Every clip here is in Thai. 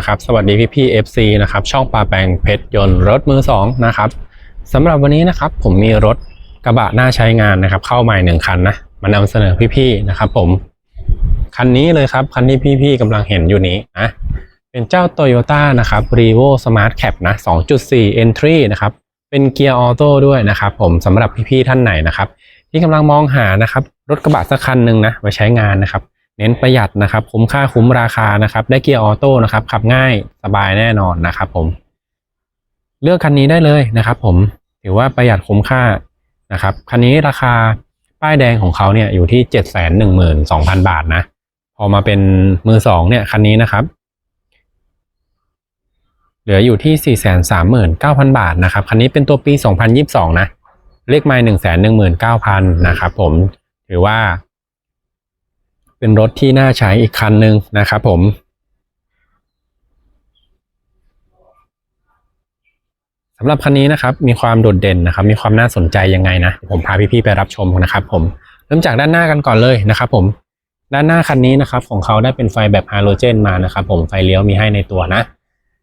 นะครับ สวัสดีพี่พี่ FC นะครับช่องปลาแปลงเพชรยนต์รถมือสองนะครับสำหรับวันนี้นะครับผมมีรถกระบะน่าใช้งานนะครับ เข้าใหม่หนึ่งคันนะมานำเสนอพี่พี่ๆนะครับ ผมคันนี้เลยครับคันที่พี่พี่ๆกำลังเห็นอยู่นี้นะเป็นเจ้า Toyota นะครับ r e v o Smart Cap นะ 2.4 Entry นะครับเป็นเกียร์ออโต้ด้วยนะครับผมสำหรับพี่ๆท่านไหนนะครับ ที่กำลังมองหานะครับรถกระบะสักคันหนึ่งนะไว้ใช้งานนะครับ เน้นประหยัดนะครับ คุ้มค่าคุ้มราคานะครับ ได้เกียร์ออโต้นะครับ ขับง่ายสบายแน่นอนนะครับ ผม เลือกคันนี้ได้เลยนะครับ ผมถือว่าประหยัดคุ้มค่านะครับคันนี้ราคาป้ายแดงของเขาเนี่ยอยู่ที่เจ็ดแสนหนึ่งหมื่นสองพันบาทนะ พอมาเป็นมือสองเนี่ยคันนี้นะครับ เหลืออยู่ที่สี่แสนสามหมื่นเก้าพันบาทนะครับคันนี้เป็นตัวปีสองพันยิบสองนะ เลขไม้หนึ่งแสนหนึ่งหมื่นเก้าพันนะครับผมถือว่า เป็นรถที่น่าใช้อีกคันหนึ่งนะครับผม สำหรับคันนี้นะครับ มีความโดดเด่นนะครับ มีความน่าสนใจยังไงนะ ผมพาพี่ๆไปรับชมนะครับ ผม เริ่มจากด้านหน้ากันก่อนเลยนะครับ ผม ด้านหน้าคันนี้นะครับ ของเขาได้เป็นไฟแบบฮาโลเจนมานะครับ ผม ไฟเลี้ยวมีให้ในตัวนะ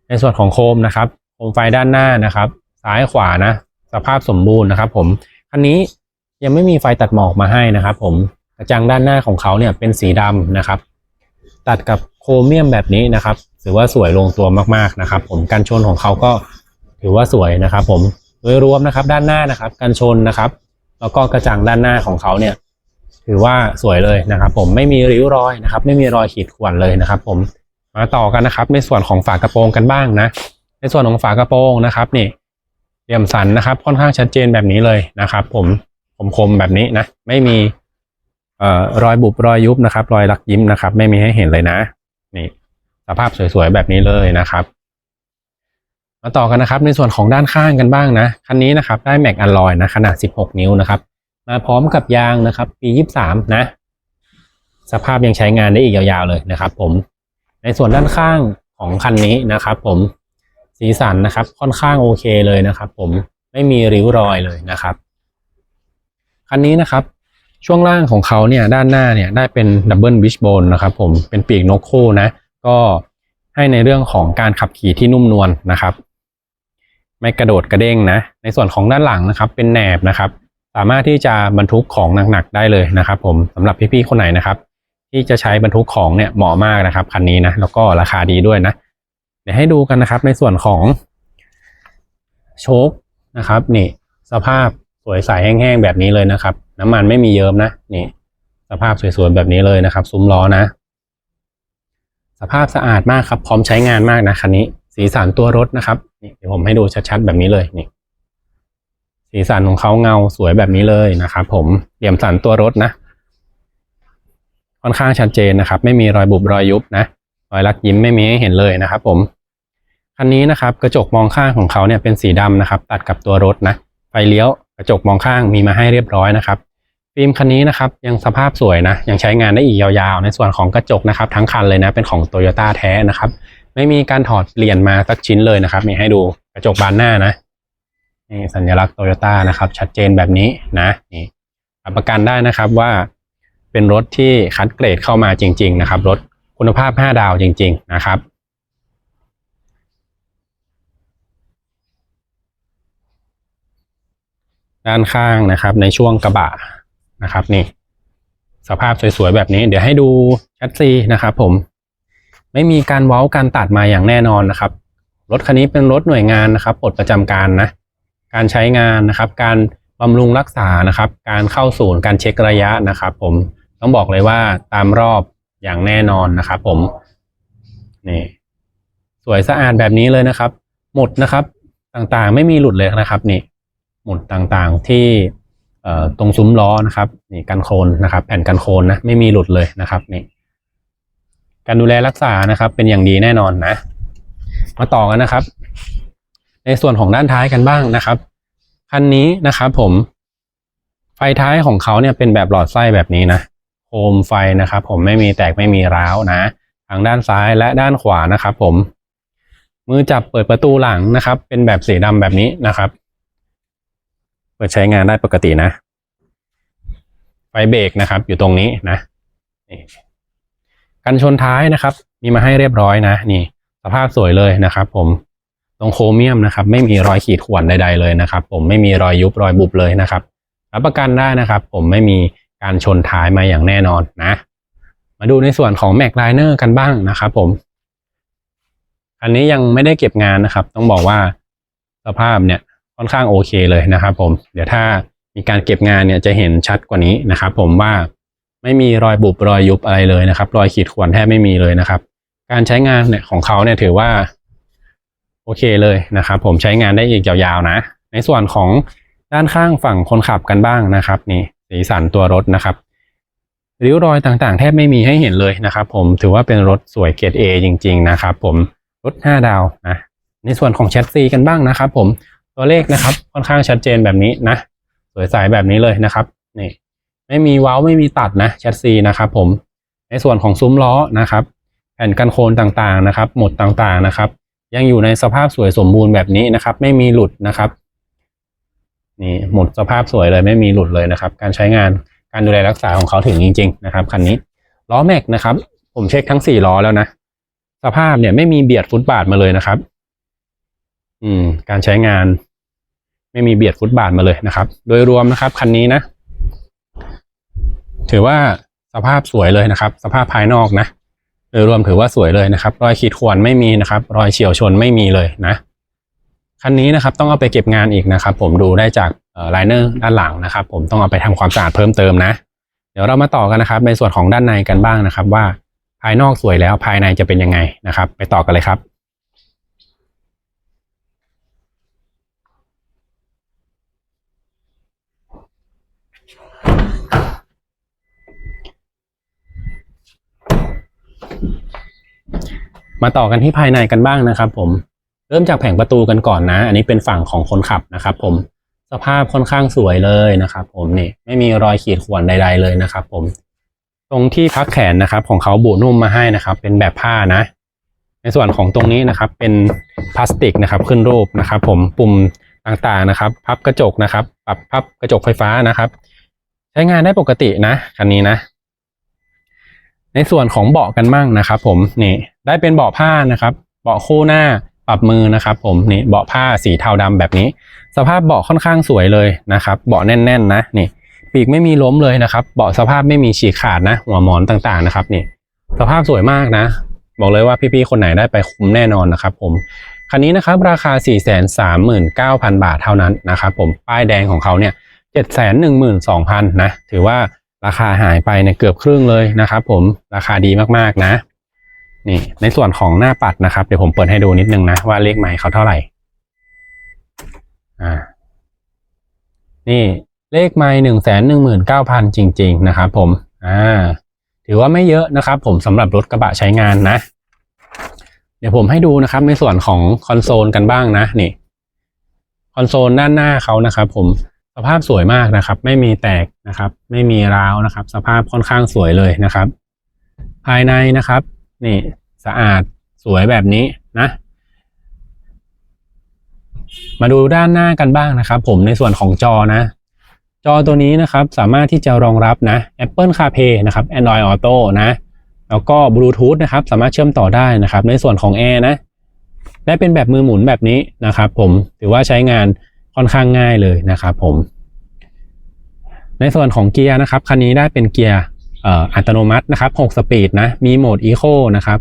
ในส่วนของโคมนะครับ โคมไฟด้านหน้านะครับ ซ้ายขวานะ สภาพสมบูรณ์นะครับ ผม คันนี้ยังไม่มีไฟตัดหมอกมาให้นะครับ ผม กระจังด้านหน้าของเขาเนี่ยเป็นสีดำนะครับ ตัดกับโครเมียมแบบนี้นะครับถือว่าสวยลงตัวมากๆนะครับ ผมกันชนของเขาก็ถือว่าสวยนะครับ ผมโดยรวมนะครับด้านหน้านะครับกันชนนะครับ แล้วก็กระจังด้านหน้าของเขาเนี่ย ถือว่าสวยเลยนะครับ ผมไม่มีริ้วรอยนะครับ ไม่มีรอยขีดข่วนเลยนะครับ ผมมาต่อกันนะครับ ในส่วนของฝากระโปรงกันบ้างนะ ในส่วนของฝากระโปรงนะครับนี่เหลี่ยมสันนะครับ ค่อนข้างชัดเจนแบบนี้เลยนะครับ ผมคมๆแบบนี้นะ ไม่มี เอ่อรอยบุบรอยยุบนะครับ รอยลักยิ้มนะครับ ไม่มีให้เห็นเลยนะนี่สภาพสวยๆแบบนี้เลยนะครับ มาต่อกันนะครับ ในส่วนของด้านข้างกันบ้างนะคันนี้นะครับได้แม็กอลลอยนะขนาด 16 นิ้วนะครับ มาพร้อมกับยางนะครับ ปี 23 นะ สภาพยังใช้งานได้อีกยาวๆเลยนะครับ ผม ในส่วนด้านข้างของคันนี้นะครับ ผมสีสันนะครับ ค่อนข้างโอเคเลยนะครับ ผมไม่มีริ้วรอยเลยนะครับคันนี้นะครับ ช่วงล่างของเขาเนี่ยด้านหน้าเนี่ยได้เป็นดับเบิลวิชโบนนะครับผมเป็นปีกนกคู่นะก็ให้ในเรื่องของการขับขี่ที่นุ่มนวลนะครับ ไม่กระโดดกระเด้งนะ ในส่วนของด้านหลังนะครับ เป็นแหนบนะครับ สามารถที่จะบรรทุกของหนักๆได้เลยนะครับ ผมสำหรับพี่ๆคนไหนนะครับ ที่จะใช้บรรทุกของเนี่ยเหมาะมากนะครับคันนี้นะแล้วก็ราคาดีด้วยนะ เดี๋ยวให้ดูกันนะครับ ในส่วนของโชคนะครับนี่สภาพ วยใสแห้งๆแบบนี้เลยนะครับ น้ำมันไม่มีเยิ้มนะนี่ สภาพสวยๆแบบนี้เลยนะครับ ซุ้มล้อนะ สภาพสะอาดมากครับ พร้อมใช้งานมากนะคันนี้ สีสันตัวรถนะครับนี่เดี๋ยวผมให้ดูชัดๆแบบนี้เลยนี่ สีสันของเขาเงาสวยแบบนี้เลยนะครับผมเหลี่ยมสันตัวรถนะค่อนข้างชัดเจนนะครับ ไม่มีรอยบุบรอยยุบนะรอยลักยิ้มไม่มีให้เห็นเลยนะครับ ผมคันนี้นะครับ กระจกมองข้างของเขาเนี่ยเป็นสีดำนะครับ ตัดกับตัวรถนะไฟเลี้ยว กระจกมองข้างมีมาให้เรียบร้อยนะครับฟิล์มคันนี้นะครับยังสภาพสวยนะยังใช้งานได้อีกยาวๆ ในส่วนของกระจกนะครับทั้งคันเลยนะเป็นของโตโยต้าแท้นะครับไม่มีการถอดเปลี่ยนมาสักชิ้นเลยนะครับนี่ให้ดูกระจกบานหน้านะนี่สัญลักษณ์โตโยต้านะครับ ชัดเจนแบบนี้นะนี่รับประกันได้นะครับว่าเป็นรถที่คัดเกรดเข้ามาจริง ๆ นะครับ รถคุณภาพ 5 ดาวจริง ๆ นะครับ ด้านข้างนะครับ ในช่วงกระบะนะครับ นี่ สภาพสวยๆแบบนี้ เดี๋ยวให้ดูแชสซีนะครับ ผม ไม่มีการเว้าการตัดมาอย่างแน่นอนนะครับ รถคันนี้เป็นรถหน่วยงานนะครับปลดประจำการนะ การใช้งานนะครับ การบำรุงรักษานะครับ การเข้าศูนย์การเช็คระยะนะครับ ผมต้องบอกเลยว่าตามรอบอย่างแน่นอนนะครับ ผมนี่สวยสะอาดแบบนี้เลยนะครับ หมดนะครับ ต่างๆไม่มีหลุดเลยนะครับ นี่ หมุดต่างๆ ที่ตรงซุ้มล้อนะครับนี่กันโคลนนะครับ แผ่นกันโคลนนะไม่มีหลุดเลยนะครับนี่การดูแลรักษานะครับ เป็นอย่างดีแน่นอนนะ มาต่อกันนะครับ ในส่วนของด้านท้ายกันบ้างนะครับคันนี้นะครับผม ไฟท้ายของเขาเนี่ยเป็นแบบหลอดไส้แบบนี้นะโคมไฟนะครับ ผมไม่มีแตกไม่มีร้าวนะทางด้านซ้ายและด้านขวานะครับ ผม มือจับเปิดประตูหลังนะครับ เป็นแบบสีดำแบบนี้นะครับ เปิดใช้งานได้ปกตินะ ไฟเบรกนะครับ อยู่ตรงนี้นะนี่กันชนท้ายนะครับ มีมาให้เรียบร้อยนะ นี่ สภาพสวยเลยนะครับ ผมตรงโครเมียมนะครับ ไม่มีรอยขีดข่วนใด ๆ เลยนะครับ ผมไม่มีรอยยุบรอยบุบเลยนะครับรับประกันได้นะครับ ผมไม่มีการชนท้ายมาอย่างแน่นอนนะ มาดูในส่วนของแม็กไลเนอร์กันบ้างนะครับ ผม อันนี้ยังไม่ได้เก็บงานนะครับ ต้องบอกว่าสภาพเนี่ย ค่อนข้างโอเคเลยนะครับผมเดี๋ยวถ้ามีการเก็บงานเนี่ยจะเห็นชัดกว่านี้นะครับ ผมว่าไม่มีรอยบุบรอยยุบอะไรเลยนะครับ รอยขีดข่วนแทบไม่มีเลยนะครับ การใช้งานเนี่ยของเขาเนี่ยถือว่าโอเคเลยนะครับ ผมใช้งานได้อีกยาวๆนะ ในส่วนของด้านข้างฝั่งคนขับกันบ้างนะครับ นี่สีสันตัวรถนะครับริ้วรอยต่างๆ แทบไม่มีให้เห็นเลยนะครับ ผมถือว่าเป็นรถสวยเกรด A จริง ๆ นะครับ ผมรถ 5 ดาวนะในส่วนของแชสซีกันบ้างนะครับ ผม ตัวเลขนะครับ ค่อนข้างชัดเจนแบบนี้นะ สวยใสแบบนี้เลยนะครับนี่ไม่มีเว้าไม่มีตัดนะแชสซีนะครับผมในส่วนของซุ้มล้อนะครับ แผ่นกันโคลนต่างๆนะครับ หมดต่างๆนะครับ ยังอยู่ในสภาพสวยสมบูรณ์แบบนี้นะครับ ไม่มีหลุดนะครับนี่หมดสภาพสวยเลยไม่มีหลุดเลยนะครับ การใช้งานการดูแลรักษาของเขาถึงจริง ๆ นะครับคันนี้ล้อแม็กนะครับ ผมเช็คทั้งสี่ล้อแล้วนะสภาพเนี่ยไม่มีเบียดฟุตบาทมาเลยนะครับ อืม การใช้งาน ไม่มีเบียดฟุตบาทมาเลยนะครับ โดยรวมนะครับคันนี้นะ ถือว่าสภาพสวยเลยนะครับ สภาพภายนอกนะ โดยรวมถือว่าสวยเลยนะครับ รอยขีดข่วนไม่มีนะครับ รอยเฉียวชนไม่มีเลยนะคันนี้นะครับต้องเอาไปเก็บงานอีกนะครับ ผมดูได้จากไลเนอร์ด้านหลังนะครับ ผมต้องเอาไปทำความสะอาดเพิ่มเติมนะ เดี๋ยวเรามาต่อกันนะครับ ในส่วนของด้านในกันบ้างนะครับ ว่าภายนอกสวยแล้วภายในจะเป็นยังไงนะครับ ไปต่อกันเลยครับ มาต่อกันที่ภายในกันบ้างนะครับ ผม เริ่มจากแผงประตูกันก่อนนะ อันนี้เป็นฝั่งของคนขับนะครับ ผม สภาพค่อนข้างสวยเลยนะครับ ผมนี่ไม่มีรอยขีดข่วนใด ๆเลยนะครับ ผม ตรงที่พักแขนนะครับ ของเขาบุนุ่มมาให้นะครับ เป็นแบบผ้านะ ในส่วนของตรงนี้นะครับ เป็นพลาสติกนะครับ ขึ้นรูปนะครับ ผมปุ่มต่างๆนะครับ พับกระจกนะครับ ปรับพับกระจกไฟฟ้านะครับ ใช้งานได้ปกตินะคันนี้นะ ในส่วนของเบาะกันบ้างนะครับ ผมนี่ ได้เป็นเบาะผ้านะครับ เบาะคู่หน้าปรับมือนะครับ ผมนี่เบาะผ้าสีเทาดำแบบนี้ สภาพเบาะค่อนข้างสวยเลยนะครับเบาะแน่น ๆ นะนี่ปีกไม่มีล้มเลยนะครับ เบาะสภาพไม่มีฉีกขาดนะ หัวหมอนต่างๆนะครับนี่สภาพสวยมากนะ บอกเลยว่าพี่ๆคนไหนได้ไปคุ้มแน่นอนนะครับ ผมคันนี้นะครับราคา 439,000 บาทเท่านั้นนะครับผมป้ายแดงของเขาเนี่ย 712,000นะถือว่าราคาหายไปเนี่ยเกือบครึ่งเลยนะครับผมราคาดีมากๆนะ นี่ในส่วนของหน้าปัดนะครับ เดี๋ยวผมเปิดให้ดูนิดนึงนะว่าเลขไมค์เขาเท่าไหร่ อ่า นี่เลขไมล์หนึ่งแสนหนึ่งหมื่นเก้าพันจริง ๆ นะครับผม อ่า ถือว่าไม่เยอะนะครับผมสำหรับรถกระบะใช้งานนะ เดี๋ยวผมให้ดูนะครับ ในส่วนของคอนโซลกันบ้างนะ นี่ คอนโซลด้านหน้าเขานะครับผม สภาพสวยมากนะครับ ไม่มีแตกนะครับ ไม่มีร้าวนะครับ สภาพค่อนข้างสวยเลยนะครับ ภายในนะครับ นี่สะอาดสวยแบบนี้นะ มาดูด้านหน้ากันบ้างนะครับ ผมในส่วนของจอนะ จอตัวนี้นะครับสามารถที่จะรองรับนะ Apple CarPlay นะครับ Android Auto นะ แล้วก็ Bluetooth นะครับ สามารถเชื่อมต่อได้นะครับ ในส่วนของ Air นะได้เป็นแบบมือหมุนแบบนี้นะครับ ผมถือว่าใช้งานค่อนข้างง่ายเลยนะครับ ผม ในส่วนของเกียร์นะครับคันนี้ได้เป็นเกียร์ อัตโนมัตินะครับ6สปีดนะมีโหมด Eco นะครับ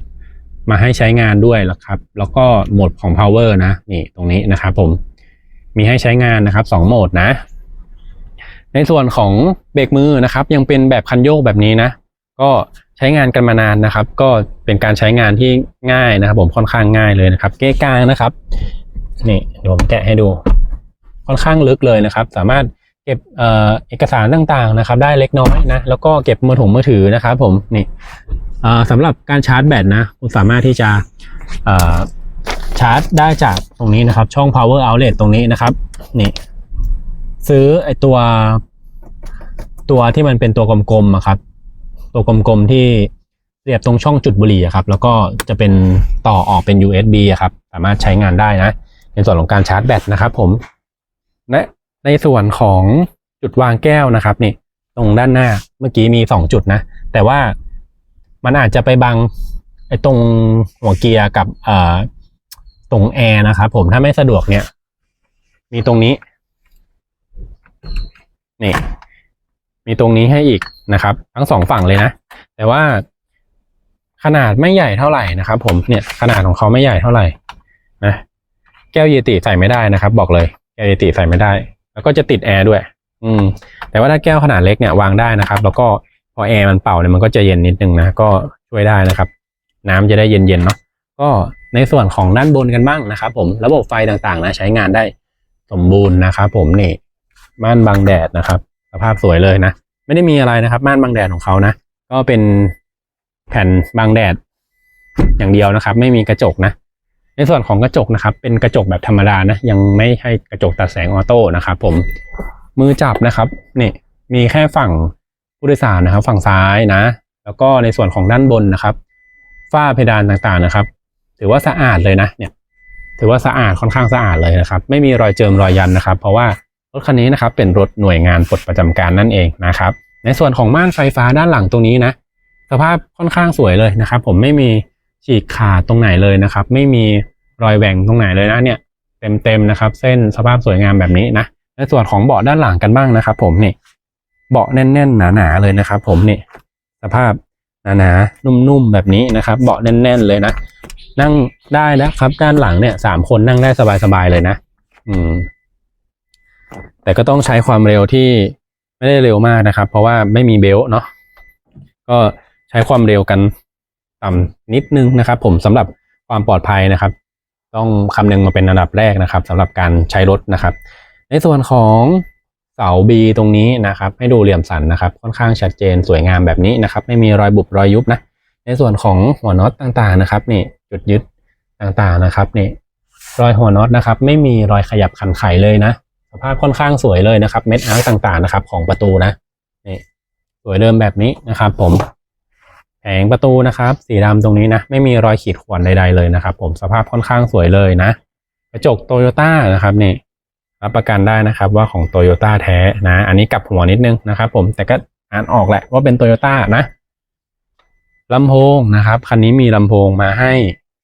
มาให้ใช้งานด้วยแล้วครับ แล้วก็โหมดของ power นะนี่ตรงนี้นะครับผมมีให้ใช้งานนะครับสองโหมดนะ ในส่วนของเบรกมือนะครับ ยังเป็นแบบคันโยกแบบนี้นะ ก็ใช้งานกันมานานนะครับ ก็เป็นการใช้งานที่ง่ายนะครับ ผมค่อนข้างง่ายเลยนะครับ เก้กลางนะครับ นี่เดี๋ยวผมแกะให้ดู ค่อนข้างลึกเลยนะครับ สามารถ เก็บเอ่อเอกสารต่างๆนะครับ ได้เล็กน้อยนะแล้วก็เก็บมือถือมือถือนะครับ ผมนี่สำหรับการชาร์จแบตนะคุณสามารถที่จะชาร์จได้จากตรงนี้นะครับ ช่อง power outlet ตรงนี้นะครับนี่ซื้อไอตัวตัวที่มันเป็นตัวกลมๆอะครับ ตัวกลมๆที่เสียบตรงช่องจุดบุหรี่ครับ แล้วก็จะเป็นต่อออกเป็น USB ครับ สามารถใช้งานได้นะในส่วนของการชาร์จแบตนะครับผม และ ในส่วนของจุดวางแก้วนะครับนี่ตรงด้านหน้าเมื่อกี้มีสองจุดนะ แต่ว่ามันอาจจะไปบังไอ้ตรงหัวเกียร์กับเอ่อตรงแอร์นะครับผมถ้าไม่สะดวกเนี่ย มีตรงนี้ นี่ มีตรงนี้ให้อีกนะครับ ทั้งสองฝั่งเลยนะ แต่ว่าขนาดไม่ใหญ่เท่าไหร่นะครับ ผมเนี่ยขนาดของเขาไม่ใหญ่เท่าไหร่นะแก้วเยติใส่ไม่ได้นะครับ บอกเลย แก้วเยติใส่ไม่ได้ แล้วก็จะติดแอร์ด้วย อืม แต่ว่าถ้าแก้วขนาดเล็กเนี่ยวางได้นะครับ แล้วก็พอแอร์มันเป่าเนี่ยมันก็จะเย็นนิดนึงนะ ก็ช่วยได้นะครับ น้ำจะได้เย็นๆเนาะ ก็ในส่วนของด้านบนกันบ้างนะครับ ผม ระบบไฟต่างๆนะใช้งานได้สมบูรณ์นะครับผมนี่ม่านบังแดดนะครับ สภาพสวยเลยนะ ไม่ได้มีอะไรนะครับ ม่านบังแดดของเขานะ ก็เป็นแผ่นบังแดดอย่างเดียวนะครับ ไม่มีกระจกนะ ในส่วนของกระจกนะครับ เป็นกระจกแบบธรรมดานะ ยังไม่ให้กระจกตัดแสงออโต้นะครับผมมือจับนะครับนี่มีแค่ฝั่งผู้โดยสารนะครับ ฝั่งซ้ายนะ แล้วก็ในส่วนของด้านบนนะครับ ฝ้าเพดานต่างๆนะครับ ถือว่าสะอาดเลยนะเนี่ย ถือว่าสะอาดค่อนข้างสะอาดเลยนะครับ ไม่มีรอยเจิมรอยยันนะครับ เพราะว่ารถคันนี้นะครับ เป็นรถหน่วยงานปลดประจำการนั่นเองนะครับ ในส่วนของม่านไฟฟ้าด้านหลังตรงนี้นะ สภาพค่อนข้างสวยเลยนะครับ ผมไม่มี ฉีกขาดตรงไหนเลยนะครับ ไม่มีรอยแหว่งตรงไหนเลยนะเนี่ยเต็มๆนะครับ เส้นสภาพสวยงามแบบนี้นะในส่วนของเบาะด้านหลังกันบ้างนะครับ ผมนี่เบาะแน่นๆหนาๆเลยนะครับ ผมนี่สภาพหนาๆนุ่มๆแบบนี้นะครับ เบาะแน่น ๆเลยนะนั่งได้แล้วครับ ด้านหลังเนี่ยสามคนนั่งได้สบายๆเลยนะ อืม แต่ก็ต้องใช้ความเร็วที่ไม่ได้เร็วมากนะครับ เพราะว่าไม่มีเบลต์เนาะก็ใช้ความเร็วกัน ต่ำนิดนึงนะครับ ผมสำหรับความปลอดภัยนะครับ ต้องคำนึงมาเป็นอันดับแรกนะครับสำหรับการใช้รถนะครับ ในส่วนของเสา B ตรงนี้นะครับ ให้ดูเหลี่ยมสันนะครับ ค่อนข้างชัดเจนสวยงามแบบนี้นะครับ ไม่มีรอยบุบรอยยุบนะ ในส่วนของหัวน็อตต่างๆนะครับนี่จุดยึดต่างๆนะครับนี่รอยหัวน็อตนะครับ ไม่มีรอยขยับขันไขเลยนะสภาพค่อนข้างสวยเลยนะครับ เม็ดอาร์ต่างๆนะครับ ของประตูนะนี่สวยเดิมแบบนี้นะครับ ผม แผงประตูนะครับ สีดำตรงนี้นะ ไม่มีรอยขีดข่วนใดๆเลยนะครับ ผมสภาพค่อนข้างสวยเลยนะ กระจกโตโยต้านะครับนี่รับประกันได้นะครับว่าของโตโยต้าแท้นะ อันนี้กลับหัวนิดนึงนะครับ ผมแต่ก็อ่านออกแหละว่าเป็นโตโยต้านะลำโพงนะครับคันนี้มีลำโพงมาให้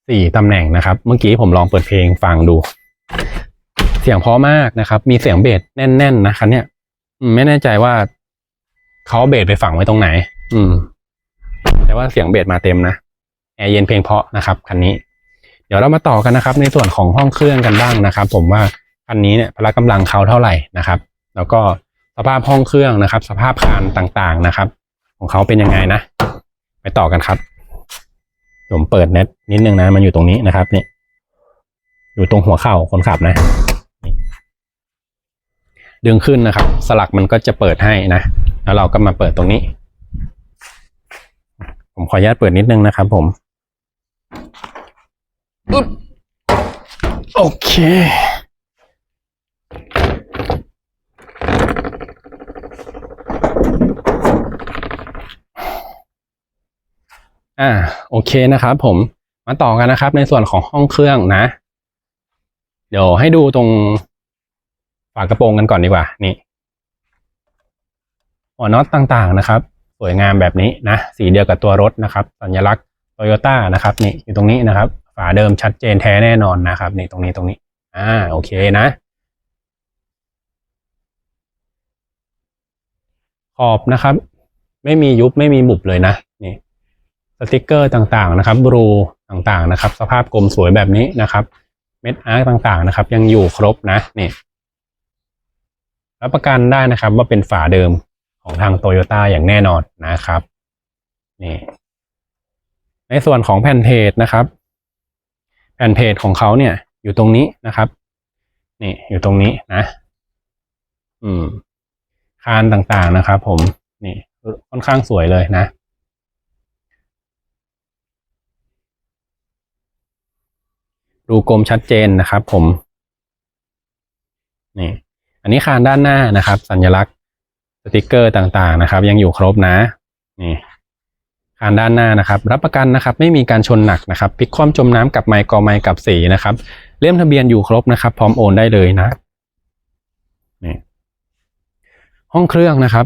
สี่ตำแหน่งนะครับ เมื่อกี้ผมลองเปิดเพลงฟังดู เสียงเพราะมากนะครับ มีเสียงเบสแน่นๆนะคันเนี้ยไม่แน่ใจว่าเขาเอาเบสไปฝังไว้ตรงไหน อืม แต่ว่าเสียงเบสมาเต็มนะแอร์เย็นเพลงเพาะนะครับคันนี้ เดี๋ยวเรามาต่อกันนะครับ ในส่วนของห้องเครื่องกันบ้างนะครับ ผมว่าคันนี้เนี่ยพละกำลังเขาเท่าไหร่นะครับ แล้วก็สภาพห้องเครื่องนะครับ สภาพคานต่างๆนะครับ ของเขาเป็นยังไงนะ ไปต่อกันครับ ผมเปิดเน็ตนิดนึงนะ มันอยู่ตรงนี้นะครับนี่อยู่ตรงหัวเข่าคนขับนะดึงขึ้นนะครับ สลักมันก็จะเปิดให้นะ แล้วเราก็มาเปิดตรงนี้ ผมขออนุญาตเปิดนิดนึงนะครับผมอึ๊บโอเค อ่า โอเคนะครับผม มาต่อกันนะครับ ในส่วนของห้องเครื่องนะ เดี๋ยวให้ดูตรงฝากระโปรงกันก่อนดีกว่า นี่หัวน็อตต่างๆนะครับ สวยงามแบบนี้นะ สีเดียวกับตัวรถนะครับ สัญลักษณ์โตโยต้านะครับนี่อยู่ตรงนี้นะครับ ฝาเดิมชัดเจนแท้แน่นอนนะครับนี่ตรงนี้ตรงนี้ อ่าโอเคนะขอบนะครับ ไม่มียุบไม่มีบุบเลยนะนี่สติกเกอร์ต่างๆนะครับบรูต่างๆนะครับ สภาพกลมสวยแบบนี้นะครับ เม็ดอาร์ต่างๆนะครับ ยังอยู่ครบนะนี่รับประกันได้นะครับว่าเป็นฝาเดิม ของทางโตโยต้าอย่างแน่นอนนะครับนี่ในส่วนของแผ่นเพจนะครับ แผ่นเพจของเขาเนี่ย อยู่ตรงนี้นะครับ นี่อยู่ตรงนี้นะ อืม คานต่างๆนะครับ ผม นี่ค่อนข้างสวยเลยนะดูกลมชัดเจนนะครับ ผม นี่ อันนี้คานด้านหน้านะครับ สัญลักษณ์ สติกเกอร์ต่างๆนะครับ ยังอยู่ครบนะนี่คานด้านหน้านะครับ รับประกันนะครับ ไม่มีการชนหนักนะครับพลิกคว่ำจมน้ำกับไมค์กอไมค์กับสีนะครับเล่มทะเบียนอยู่ครบนะครับ พร้อมโอนได้เลยนะนี่ห้องเครื่องนะครับ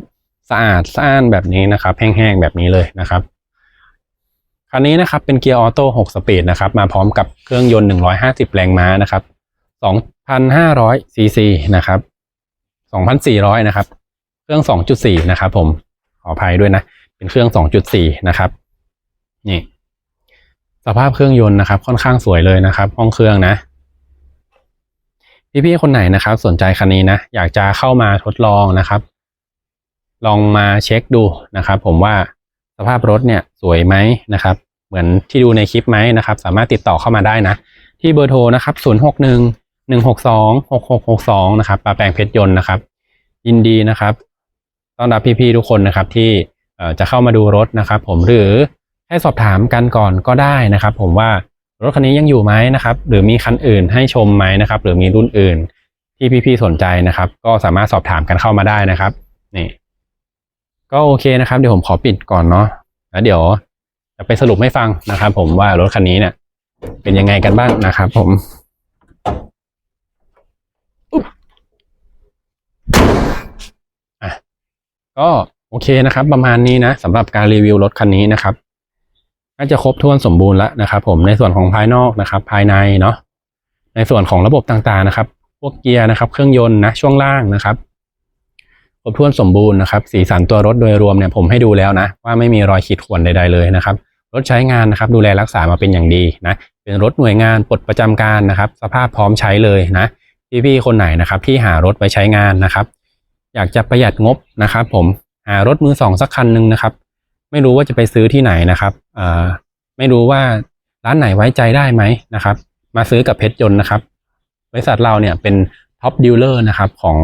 สะอาดสะอ้านแบบนี้นะครับ แห้งๆแบบนี้เลยนะครับคันนี้นะครับเป็นเกียร์ออโต้6สปีดนะครับ มาพร้อมกับเครื่องยนต์ 150 แรงม้านะครับ 2,500ซีซีนะครับ 2,400 นะครับ เครื่อง 2.4 นะครับผมขออภัยด้วยนะ เป็นเครื่อง 2.4 นะครับ นี่ สภาพเครื่องยนต์นะครับ ค่อนข้างสวยเลยนะครับ ห้องเครื่องนะ พี่ๆคนไหนนะครับ สนใจคันนี้นะ อยากจะเข้ามาทดลองนะครับ ลองมาเช็คดูนะครับ ผมว่าสภาพรถเนี่ยสวยไหมนะครับ เหมือนที่ดูในคลิปไหมนะครับ สามารถติดต่อเข้ามาได้นะ ที่เบอร์โทรนะครับ 061 162 6662 นะครับปลาแปลงเพชรยนต์นะครับ ยินดีนะครับ ต้อนรับพี่ๆทุกคนนะครับที่จะเข้ามาดูรถนะครับ ผมหรือให้สอบถามกันก่อนก็ได้นะครับ ผมว่ารถคันนี้ยังอยู่ไหมนะครับ หรือมีคันอื่นให้ชมไหมนะครับ หรือมีรุ่นอื่นที่พี่ๆสนใจนะครับ ก็สามารถสอบถามกันเข้ามาได้นะครับนี่ก็โอเคนะครับ เดี๋ยวผมขอปิดก่อนเนาะแล้วเดี๋ยวจะไปสรุปให้ฟังนะครับ ผมว่ารถคันนี้เนี่ยเป็นยังไงกันบ้างนะครับ ผมอุ๊บอะ ก็โอเคนะครับ ประมาณนี้นะสำหรับการรีวิวรถคันนี้นะครับน่าจะครบถ้วนสมบูรณ์แล้วนะครับ ผมในส่วนของภายนอกนะครับ ภายในเนาะในส่วนของระบบต่างๆนะครับ พวกเกียร์นะครับ เครื่องยนต์นะช่วงล่างนะครับครบถ้วนสมบูรณ์นะครับ สีสันตัวรถโดยรวมเนี่ยผมให้ดูแล้วนะ ว่าไม่มีรอยขีดข่วนใดๆเลยนะครับ รถใช้งานนะครับ ดูแลรักษามาเป็นอย่างดีนะ เป็นรถหน่วยงานปลดประจำการนะครับ สภาพพร้อมใช้เลยนะพี่ๆคนไหนนะครับ ที่หารถไปใช้งานนะครับ อยากจะประหยัดงบนะครับ ผมหารถมือสองสักคันหนึ่งนะครับ ไม่รู้ว่าจะไปซื้อที่ไหนนะครับไม่รู้ว่าร้านไหนไว้ใจได้ไหมนะครับ มาซื้อกับเพชรยนต์นะครับ บริษัทเราเนี่ยเป็นท็อปดีลเลอร์นะครับของ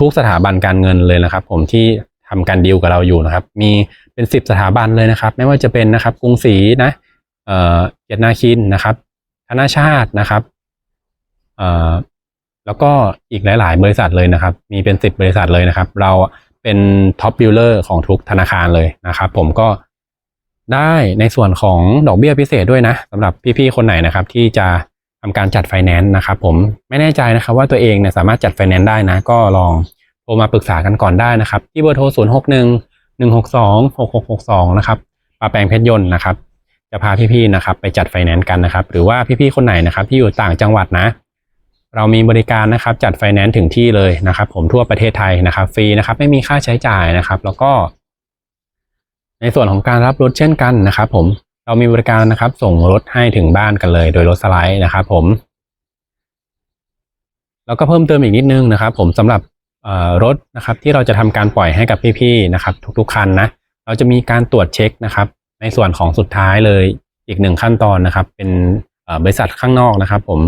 ทุกๆสถาบันการเงินเลยนะครับ ผมที่ทำการดีลกับเราอยู่นะครับ มีเป็นสิบสถาบันเลยนะครับ ไม่ว่าจะเป็นนะครับกรุงศรีนะเอ่อเกียรตินาคินนะครับ ธนาชาตินะครับเอ่อ แล้วก็อีกหลาย ๆ บริษัทเลยนะครับ มีเป็นสิบบริษัทเลยนะครับ เราเป็นท็อปบิลเลอร์ของทุกธนาคารเลยนะครับ ผมก็ได้ในส่วนของดอกเบี้ยพิเศษด้วยนะสำหรับพี่ๆคนไหนนะครับ ที่จะทำการจัดไฟแนนซ์นะครับ ผมไม่แน่ใจนะครับ ว่าตัวเองเนี่ยสามารถจัดไฟแนนซ์ได้นะ ก็ลองโทรมาปรึกษากันก่อนได้นะครับ ที่เบอร์โทร 0 6 1 1 6 2 6 6 6 2 นะครับปาแปลงเพชรยนต์นะครับ จะพาพี่ๆนะครับ ไปจัดไฟแนนซ์กันนะครับ หรือว่าพี่ๆคนไหนนะครับ ที่อยู่ต่างจังหวัดนะ เรามีบริการนะครับจัดไฟแนนซ์ถึงที่เลยนะครับ ผมทั่วประเทศไทยนะครับฟรีนะครับไม่มีค่าใช้จ่ายนะครับ แล้วก็ ในส่วนของการรับรถเช่นกันนะครับ ผมเรามีบริการนะครับ ส่งรถให้ถึงบ้านกันเลย โดยรถสไลด์นะครับ ผมแล้วก็เพิ่มเติมอีกนิดนึงนะครับ ผมสำหรับรถนะครับที่เราจะทำการปล่อยให้กับพี่ๆนะครับ ทุกๆคันนะเราจะมีการตรวจเช็คนะครับ ในส่วนของสุดท้ายเลยอีกหนึ่งขั้นตอนนะครับ เป็นบริษัทข้างนอกนะครับ ผม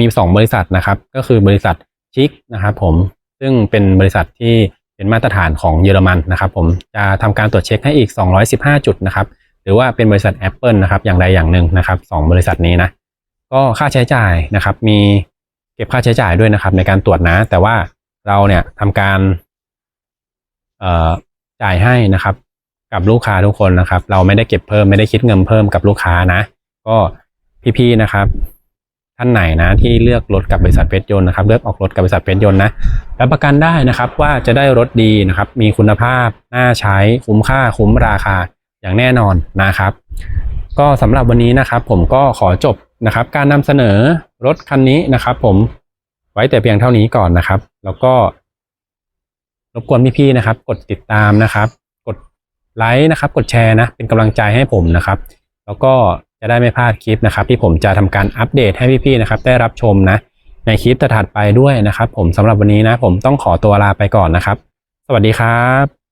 มีสองบริษัทนะครับ ก็คือบริษัทชิกนะครับผมซึ่งเป็นบริษัทที่เป็นมาตรฐานของเยอรมันนะครับ ผมจะทำการตรวจเช็คให้อีก 215 จุดนะครับ หรือว่าเป็นบริษัท Apple นะครับ อย่างใดอย่างหนึ่งนะครับสองบริษัทนี้นะก็ค่าใช้จ่ายนะครับ มีเก็บค่าใช้จ่ายด้วยนะครับ ในการตรวจนะ แต่ว่าเราเนี่ยทำการจ่ายให้นะครับ กับลูกค้าทุกคนนะครับ เราไม่ได้เก็บเพิ่มไม่ได้คิดเงินเพิ่มกับลูกค้านะ ก็พี่ๆนะครับ ท่านไหนนะที่เลือกรถกับบริษัทเพชรยนต์นะครับเลือกออกรถกับบริษัทเพชรยนต์นะรับประกันได้นะครับว่าจะได้รถดีนะครับมีคุณภาพน่าใช้คุ้มค่าคุ้มราคาอย่างแน่นอนนะครับ ก็สำหรับวันนี้นะครับ ผมก็ขอจบนะครับ การนำเสนอรถคันนี้นะครับ ผมไว้แต่เพียงเท่านี้ก่อนนะครับ แล้วก็รบกวนพี่ๆนะครับ กดติดตามนะครับ กดไลค์นะครับ กดแชร์นะ เป็นกำลังใจให้ผมนะครับ แล้วก็ จะได้ไม่พลาดคลิปนะครับ ที่ผมจะทำการอัปเดตให้พี่ๆนะครับ ได้รับชมนะ ในคลิปถัดไปด้วยนะครับ ผมสำหรับวันนี้นะ ผมต้องขอตัวลาไปก่อนนะครับ สวัสดีครับ